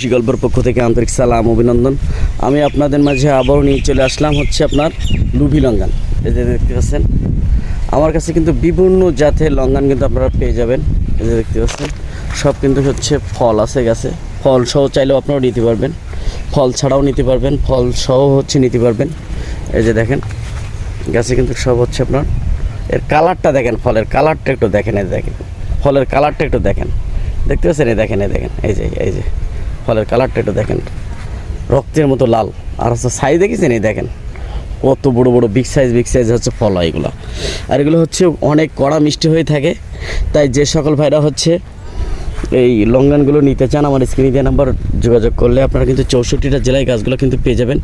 কৃষি গল্পের পক্ষ থেকে আন্তরিক সালাম, অভিনন্দন। আমি আপনাদের মাঝে আবারও নিয়ে চলে আসলাম হচ্ছে আপনার লুভি লঙ্গান। এই যে দেখতে পাচ্ছেন, আমার কাছে কিন্তু বিভিন্ন জাতের লঙ্গান কিন্তু আপনারা পেয়ে যাবেন। এই যে দেখতে পাচ্ছেন, সব কিন্তু হচ্ছে ফল আছে গাছে। ফল সহ চাইলেও আপনারাও নিতে পারবেন। ফল ছাড়াও নিতে পারবেন, ফল সহ হচ্ছে নিতে পারবেন। এই যে দেখেন, গাছে কিন্তু সব হচ্ছে আপনার, এর কালারটা দেখেন, ফলের কালারটা একটু দেখেন, এই দেখেন। ফলের কালারটা একটু দেখেন। দেখতে পাচ্ছেন? এই দেখেন এই দেখেন, এই যে এই যে। ফলের কালারটা একটু দেখেন। রক্তের মতো লাল। আর হচ্ছে সাইজ দেখেছেন? এই দেখেন। কত বড় বড় বিগ সাইজ বিগ সাইজ হচ্ছে ফল হয় এগুলো। আর এগুলো হচ্ছে অনেক কড়া মিষ্টি হয়ে থাকে। তাই যে সকল ভাইরা হচ্ছে এই লঙ্গানগুলো নিতে চান, আমার স্ক্রিনে দেওয়া নাম্বার যোগাযোগ করলে আপনারা কিন্তু চৌষট্টিটা জেলায় গাছগুলো কিন্তু পেয়ে যাবেন।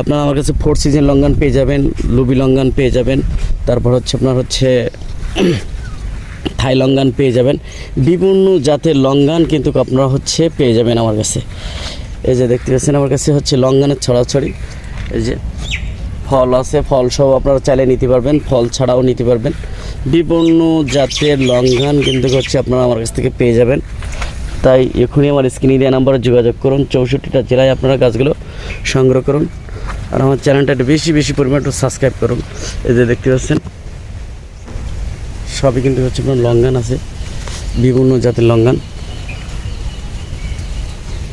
আপনারা আমার কাছে ফোর সিজন লঙ্গান পেয়ে যাবেন, লুবি লঙ্গান পেয়ে যাবেন। তারপর হচ্ছে আপনার হচ্ছে থাই লঙ্গান পেয়ে যাবেন। বিভিন্ন জাতের লঙ্গান কিন্তু আপনারা হচ্ছে পেয়ে যাবেন আমার কাছে। এই যে দেখতে পাচ্ছেন আমার কাছে হচ্ছে লঙ্গানের ছড়াছড়ি। এই যে ফল আছে, ফল সহ আপনারা চাইলে নিতে পারবেন, ফল ছাড়াও নিতে পারবেন। বিভিন্ন জাতের লঙ্ঘন কিন্তু হচ্ছে আপনারা আমার কাছ থেকে পেয়ে যাবেন। তাই এখনই আমার স্ক্রিনে দেওয়া নাম্বারে যোগাযোগ করুন, চৌষট্টিটা জেলায় আপনারা গাছগুলো সংগ্রহ করুন। আর আমার চ্যানেলটা একটু বেশি বেশি পরিমাণ একটু সাবস্ক্রাইব করুন। এই যে দেখতে পাচ্ছেন সবই কিন্তু হচ্ছে লঙ্ঘন আছে, বিভিন্ন জাতের লঙ্গান।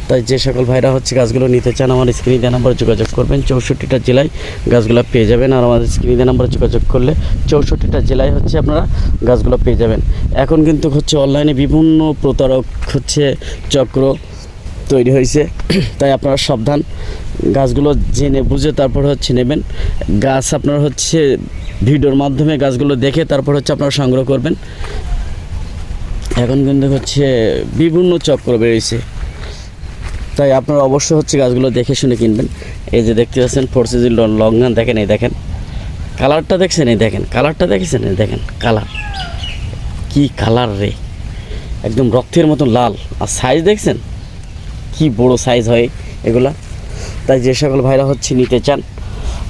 তাই যে সকল ভাইরা হচ্ছে গাছগুলো নিতে চান, আমার স্ক্রিনে দেওয়া নাম্বারে যোগাযোগ করবেন। চৌষট্টিটা জেলায় গাছগুলো পেয়ে যাবেন আর আমাদের স্ক্রিনে দেওয়া নাম্বারে যোগাযোগ করলে চৌষট্টিটা জেলায় হচ্ছে আপনারা গাছগুলো পেয়ে যাবেন। এখন কিন্তু হচ্ছে অনলাইনে বিভিন্ন প্রতারক হচ্ছে চক্র তৈরি হয়েছে, তাই আপনারা সাবধান। গাছগুলো জেনে বুঝে তারপর হচ্ছে নেবেন। গাছ আপনার হচ্ছে ভিডিওর মাধ্যমে গাছগুলো দেখে তারপর হচ্ছে আপনারা সংগ্রহ করবেন। এখন কিন্তু হচ্ছে বিভিন্ন চক্র বেরিয়েছে। তাই আপনারা অবশ্যই হচ্ছে গাছগুলো দেখে শুনে কিনবেন। এই যে দেখতে পাচ্ছেন ফোর সিজন লঙ্গান দেখেন, এই দেখেন। কালারটা দেখছেন, এই দেখেন। কালারটা দেখেছেন, এই দেখেন। কালার কি কালার রে? একদম রক্তের মতো লাল। আর সাইজ দেখছেন? কি বড় সাইজ হয় এগুলা? তাই যে সকল ভাইরা হচ্ছে নিতে চান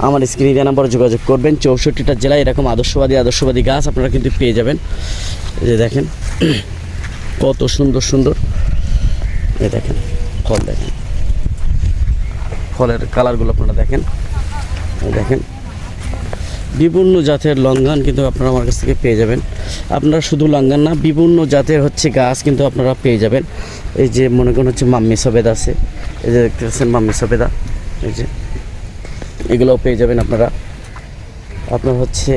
আমার স্ক্রিনে দেওয়া নাম্বারে যোগাযোগ করবেন। চৌষট্টিটা জেলায় এরকম আদর্শবাদী আদর্শবাদী গাছ আপনারা কিন্তু পেয়ে যাবেন। যে দেখেন, কত সুন্দর সুন্দর। এই দেখেন, ফল দেখেন। ফলের কালারগুলো আপনারা দেখেন। দেখেন বিভিন্ন জাতের লঙ্ঘন কিন্তু আপনারা আমার কাছ থেকে পেয়ে যাবেন। আপনারা শুধু লঙ্ঘন না বিভিন্ন জাতের হচ্ছে গাছ কিন্তু আপনারা পেয়ে যাবেন। এই যে মনে করেন হচ্ছে মাম্মি সবেদা আছে। এই যে দেখতে পাচ্ছেন মাম্মি সবেদা। এই যে এগুলোও পেয়ে যাবেন আপনারা। আপনার হচ্ছে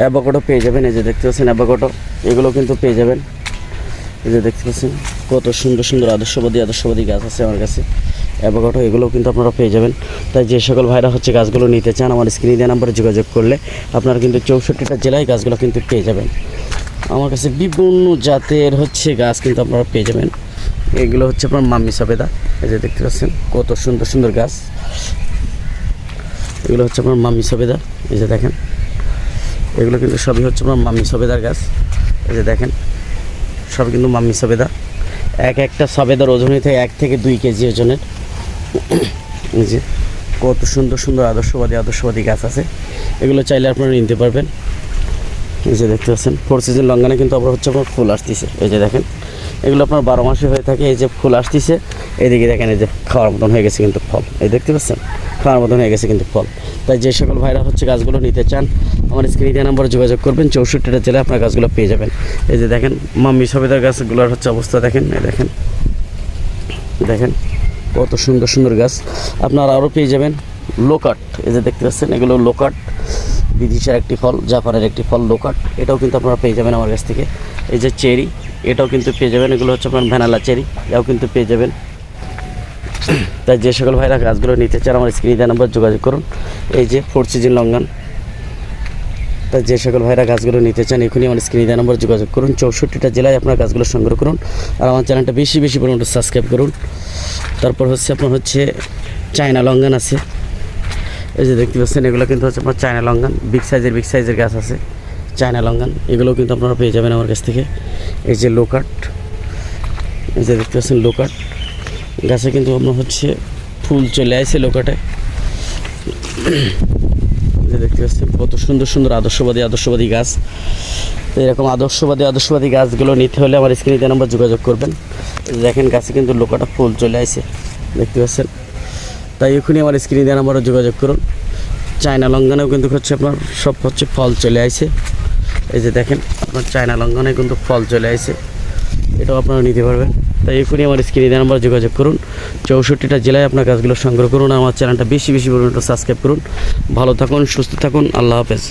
অ্যাভোকাডো পেয়ে যাবেন, এই যে দেখতে পাচ্ছেন অ্যাভোকাডো এগুলো কিন্তু পেয়ে যাবেন। এই যে দেখতে পাচ্ছেন, কত সুন্দর সুন্দর আদর্শবাদী আদর্শবাদী গাছ আছে আমার কাছে। অ্যাভোকাডো এগুলোও কিন্তু আপনারা পেয়ে যাবেন। তাই যে সকল ভাইরা হচ্ছে গাছগুলো নিতে চান, আমার স্ক্রিনে দেওয়া নাম্বারে যোগাযোগ করলে আপনারা কিন্তু চৌষট্টিটা জেলায় গাছগুলো কিন্তু পেয়ে যাবেন। আমার কাছে বিভিন্ন জাতের হচ্ছে গাছ কিন্তু আপনারা পেয়ে যাবেন। এগুলো হচ্ছে আপনার মাম্মি সবেদা, এই যে দেখতে পাচ্ছেন, কত সুন্দর সুন্দর গাছ। এগুলো হচ্ছে আপনার মাম্মি সবেদার এই যে দেখেন। এগুলো কিন্তু সবই হচ্ছে আপনার মাম্মি সবেদার গাছ, এই যে দেখেন। সব কিন্তু মাম্মি সবেদা। এক একটা সবেদার ওজনই থাকে এক থেকে দুই কেজি ওজনের। এই যে কত সুন্দর সুন্দর আদর্শবাদী আদর্শবাদী গাছ আছে। এগুলো চাইলে আপনারা নিতে পারবেন। এই যে দেখতে পাচ্ছেন, ফোর সিজন লঙ্গানে কিন্তু আবার হচ্ছে আপনার ফুল আসতেছে। এই যে দেখেন, এগুলো আপনার বারো মাসে হয়ে থাকে, এই যে ফুল আসতেছে। এদিকে দেখেন, এই যে খাওয়ার মতন হয়ে গেছে কিন্তু ফল। এই দেখতে পাচ্ছেন? খাওয়ার মতন হয়ে গেছে কিন্তু ফল। তাই যে সকল ভাইরা হচ্ছে গাছগুলো নিতে চান, আমার স্ক্রিনে দেওয়া নাম্বারে যোগাযোগ করবেন, চৌষট্টিটা জেলায় আপনার গাছগুলো পেয়ে যাবেন। এই যে দেখেন, মাম্মি সবেদার গাছগুলোর হচ্ছে অবস্থা দেখেন, এই দেখেন। দেখেন, কত সুন্দর সুন্দর গাছ। আপনারা আরও পেয়ে যাবেন লোকাট এই যে দেখতে পাচ্ছেন, এগুলো লোকাট বিদিশার একটি ফল, জাপানের একটি ফল, লোকাট। এটাও কিন্তু আপনারা পেয়ে যাবেন আমার কাছ থেকে। এই যে চেরি, এটাও কিন্তু পেয়ে যাবেন। এগুলো হচ্ছে আপনার ভ্যানালা চেরি, এটাও কিন্তু পেয়ে যাবেন। তাই যে সকল ভাইরা গাছগুলো নিতে চান, আমার স্ক্রিনে দেওয়া নাম্বার যোগাযোগ করুন। এই যে ফোর সিজন লঙ্গান তাই যে সকল ভাইরা গাছগুলো নিতে চান, এখনই আমার স্ক্রিনে দেওয়া নাম্বার যোগাযোগ করুন। চৌষট্টিটা জেলায় আপনার গাছগুলো সংগ্রহ করুন। আর আমার চ্যানেলটা বেশি বেশি পরিমাণে সাবস্ক্রাইব করুন। তারপর হচ্ছে আপনার হচ্ছে চায়না লঙ্গান আছে। এই যে দেখতে পাচ্ছেন, এগুলো কিন্তু হচ্ছে আপনার চায়না লঙ্গান বিগ সাইজের বিগ সাইজের গাছ আছে, চায়না লঙ্গান এগুলো কিন্তু আপনারা পেয়ে যাবেন আমার কাছ থেকে। এই যে লোকাট, এই যে দেখতে পাচ্ছেন লোকাট, গাছে কিন্তু আপনার হচ্ছে ফুল চলে আসে লোকাটে। যে দেখতে পাচ্ছেন, কত সুন্দর সুন্দর আদর্শবাদী আদর্শবাদী গাছ। তো এরকম আদর্শবাদী আদর্শবাদী গাছগুলো নিতে হলে আমার স্ক্রিনে নাম্বার যোগাযোগ করবেন। দেখেন গাছে কিন্তু লোকাটা ফুল চলে আসে। দেখতে পাচ্ছেন তাই এখনই আমার স্ক্রিনে দেওয়া নাম্বারে যোগাযোগ করুন। চায়না লঙ্ঘনেও কিন্তু হচ্ছে আপনার সব হচ্ছে ফল চলে আসে এই যে দেখেন, আপনার চায়না লঙ্ঘনে কিন্তু ফল চলে আসে এটাও আপনারা নিতে পারবেন। তাই এখনই আমার স্ক্রিনে দেওয়া নাম্বার যোগাযোগ করুন। চৌষট্টিটা জেলায় আপনার কাজগুলো সংগ্রহ করুন আমার চ্যানেলটা বেশি বেশি পরিমাণে সাবস্ক্রাইব করুন। ভালো থাকুন, সুস্থ থাকুন, আল্লাহ হাফেজ।